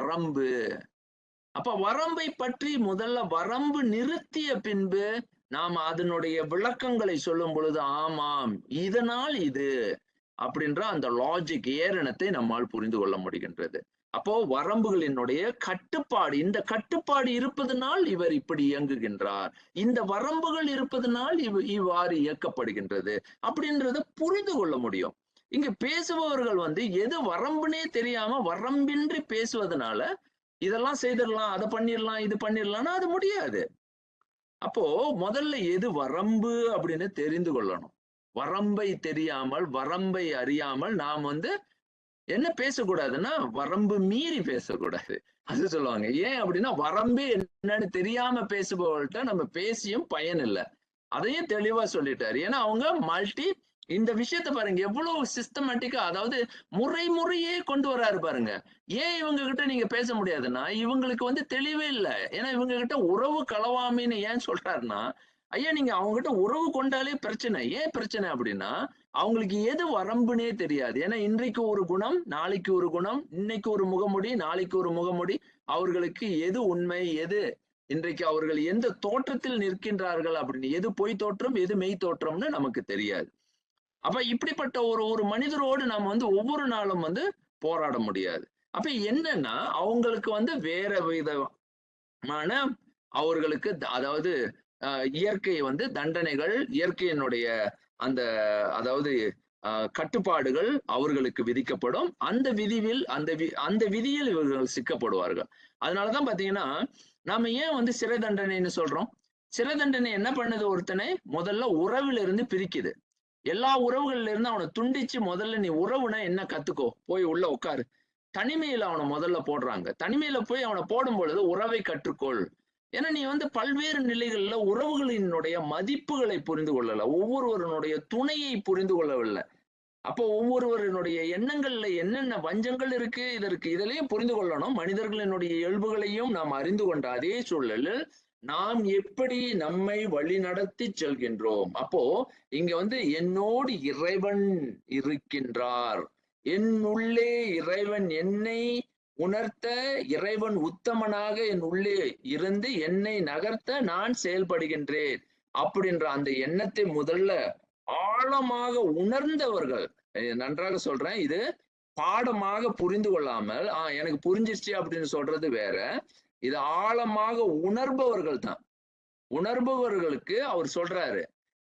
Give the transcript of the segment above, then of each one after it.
வரம்பு. அப்ப வரம்பை பற்றி முதல்ல வரம்பு நிறுத்திய பின்பு நாம் அதனுடைய விளக்கங்களை சொல்லும் பொழுது ஆமாம் இதனால் இது அப்படின்ற அந்த லாஜிக் ஏரணத்தை நம்மால் புரிந்து கொள்ள முடிகின்றது. அப்போ வரம்புகளினுடைய கட்டுப்பாடு இந்த கட்டுப்பாடு இருப்பதனால் இவர் இப்படி இயங்குகின்றார். இந்த வரம்புகள் இருப்பதனால் இவ் இவ்வாறு இயக்கப்படுகின்றது அப்படின்றத புரிந்து கொள்ள முடியும். இங்க பேசுபவர்கள் வந்து எது வரம்புனே தெரியாம வரம்பின்றி பேசுவதனால இதெல்லாம் செய்திடலாம் அதை பண்ணிடலாம் இது பண்ணிடலாம்னா அது முடியாது. அப்போ முதல்ல எது வரம்பு அப்படின்னு தெரிந்து கொள்ளணும். வரம்பை தெரியாமல் வரம்பை அறியாமல் நாம் வந்து என்ன பேசக்கூடாதுன்னா வரம்பு மீறி பேசக்கூடாது. அது சொல்லுவாங்க. ஏன் அப்படின்னா வரம்பே என்னன்னு தெரியாம பேசுபவர்கள்ட்ட நம்ம பேசியும் பயன் இல்லை. அதையும் தெளிவா சொல்லிட்டாரு. ஏன்னா அவங்க மல்டி இந்த விஷயத்த பாருங்க எவ்வளவு சிஸ்டமேட்டிக்கா அதாவது முறை முறையே கொண்டு வராரு பாருங்க. ஏன் இவங்க கிட்ட நீங்க பேச முடியாதுன்னா இவங்களுக்கு வந்து தெளிவே இல்லை. ஏன்னா இவங்க கிட்ட உறவு களவாமின்னு ஏன் சொல்றாருன்னா ஐயா நீங்க அவங்க கிட்ட உறவு கொண்டாலே பிரச்சனை. ஏன் பிரச்சனை அப்படின்னா அவங்களுக்கு எது வரம்புனே தெரியாது. ஏன்னா இன்றைக்கு ஒரு குணம் நாளைக்கு ஒரு குணம் இன்னைக்கு ஒரு முகமுடி நாளைக்கு ஒரு முகமுடி. அவர்களுக்கு எது உண்மை எது? இன்றைக்கு அவர்கள் எந்த தோற்றத்தில் நிற்கின்றார்கள் அப்படின்னு எது பொய் தோற்றம் எது மெய் தோற்றம்னு நமக்கு தெரியாது. அப்ப இப்படிப்பட்ட ஒரு ஒரு மனிதரோடு நாம் வந்து ஒவ்வொரு நாளும் வந்து போராட முடியாது. அப்ப என்னன்னா அவங்களுக்கு வந்து வேற விதமான அவர்களுக்கு அதாவது இயற்கை வந்து தண்டனைகள் இயற்கையினுடைய அந்த அதாவது கட்டுப்பாடுகள் அவர்களுக்கு விதிக்கப்படும். அந்த விதிவில் அந்த வி அந்த விதியில் இவர்கள் சிக்கப்படுவார்கள். அதனாலதான் பாத்தீங்கன்னா நாம ஏன் வந்து சிறை தண்டனைன்னு சொல்றோம்? சிறை தண்டனை என்ன பண்ணுது ஒருத்தனை? முதல்ல உறவில் இருந்து பிரிக்குது. எல்லா உறவுகள்ல இருந்து அவனை துண்டிச்சு முதல்ல நீ உறவுனா என்ன கத்துக்கோ? போய் உள்ள உட்காரு தனிமையில அவனை முதல்ல போடுறாங்க. தனிமையில போய் அவனை போடும் பொழுது உறவை கற்றுக்கொள். ஏன்னா நீ வந்து பல்வேறு நிலைகள்ல உறவுகளினுடைய மதிப்புகளை புரிந்து கொள்ளல. ஒவ்வொருவருடைய துணையை புரிந்து கொள்ளவில்லை. அப்போ ஒவ்வொருவருடைய எண்ணங்கள்ல என்னென்ன வஞ்சங்கள் இருக்கு இதற்கு இதிலையும் புரிந்து கொள்ளணும். மனிதர்களினுடைய இயல்புகளையும் நாம் அறிந்து கொண்ட அதே சூழலில் நாம் எப்படி நம்மை வழி நடத்தி செல்கின்றோம்? அப்போ இங்க வந்து என்னோடு இறைவன் இருக்கின்றார். என் உள்ளே இறைவன் என்னை உணர்த்த இறைவன் உத்தமனாக என் உள்ளே இருந்து என்னை நகர்த்த நான் செயல்படுகின்றேன். அப்படின்ற அந்த எண்ணத்தை முதல்ல ஆழமாக உணர்ந்தவர்கள் நன்றாக சொல்றேன் இது பாடமாக புரிந்து கொள்ளாமல் ஆஹ் எனக்கு புரிஞ்சிருச்சு அப்படின்னு சொல்றது வேற. இது ஆழமாக உணர்பவர்கள் தான் உணர்பவர்களுக்கு அவர் சொல்றாரு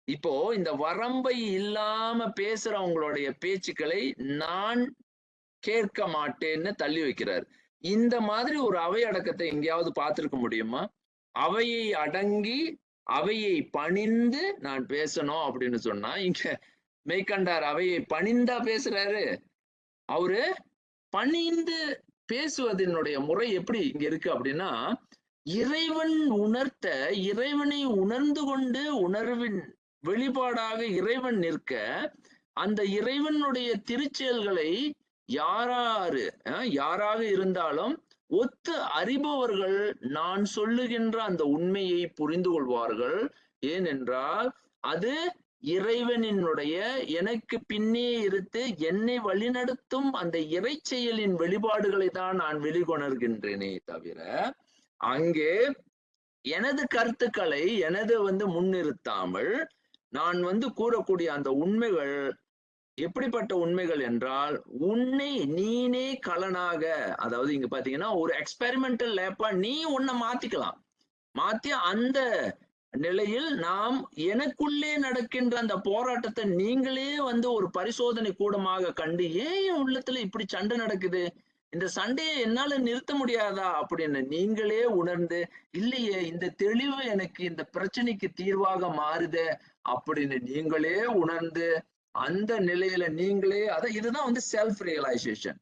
இப்போ இந்த வரம்பை இல்லாம பேசுறவங்களுடைய பேச்சுக்களை நான் கேட்க மாட்டேன்னு தள்ளி வைக்கிறார். இந்த மாதிரி ஒரு அவை அடக்கத்தை எங்கேயாவது பார்த்திருக்க முடியுமா? அவையை அடங்கி அவையை பணிந்து நான் பேசணும் அப்படின்னு சொன்னா இங்க மெய்கண்டார் அவையை பணிந்தா பேசுறாரு. அவரு பணிந்து பேசுவதனுடைய முறை எப்படி இங்க இருக்கு அப்படின்னா இறைவன் உணர்த்த இறைவனை உணர்ந்து கொண்டு உணர்வின் வெளிப்பாடாக இறைவன் நிற்க அந்த இறைவனுடைய திருச்செயல்களை யாராரு யாராக இருந்தாலும் ஒத்து அறிபவர்கள் நான் சொல்லுகின்ற அந்த உண்மையை புரிந்து கொள்வார்கள். ஏனென்றால் அது இறைவனினுடைய எனக்கு பின்னே இருந்து என்னை வழிநடத்தும் அந்த இறை செயலின் வெளிப்பாடுகளை தான் நான் வெளிகொணர்கின்றேனே தவிர அங்கே எனது கருத்துக்களை எனது வந்து முன்னிறுத்தாமல் நான் வந்து கூறக்கூடிய அந்த உண்மைகள் எப்படிப்பட்ட உண்மைகள் என்றால் உன்னை நீனே கலனாக அதாவது இங்க பாத்தீங்கன்னா ஒரு எக்ஸ்பெரிமெண்டல் லேப்பா நீ உன்னை மாத்திக்கலாம். மாத்தி அந்த நிலையில் நாம் எனக்குள்ளே நடக்கின்ற அந்த போராட்டத்தை நீங்களே வந்து ஒரு பரிசோதனை கூடமாக கண்டு ஏன் என் உள்ளத்துல இப்படி சண்டை நடக்குது? இந்த சண்டையை என்னால நிறுத்த முடியாதா? அப்படின்னு நீங்களே உணர்ந்து இல்லையே இந்த தெளிவு எனக்கு இந்த பிரச்சனைக்கு தீர்வாக மாறுதே அப்படின்னு நீங்களே உணர்ந்து அந்த நிலையில நீங்களே அத இதுதான் வந்து செல்ஃப் ரியலைசேஷன்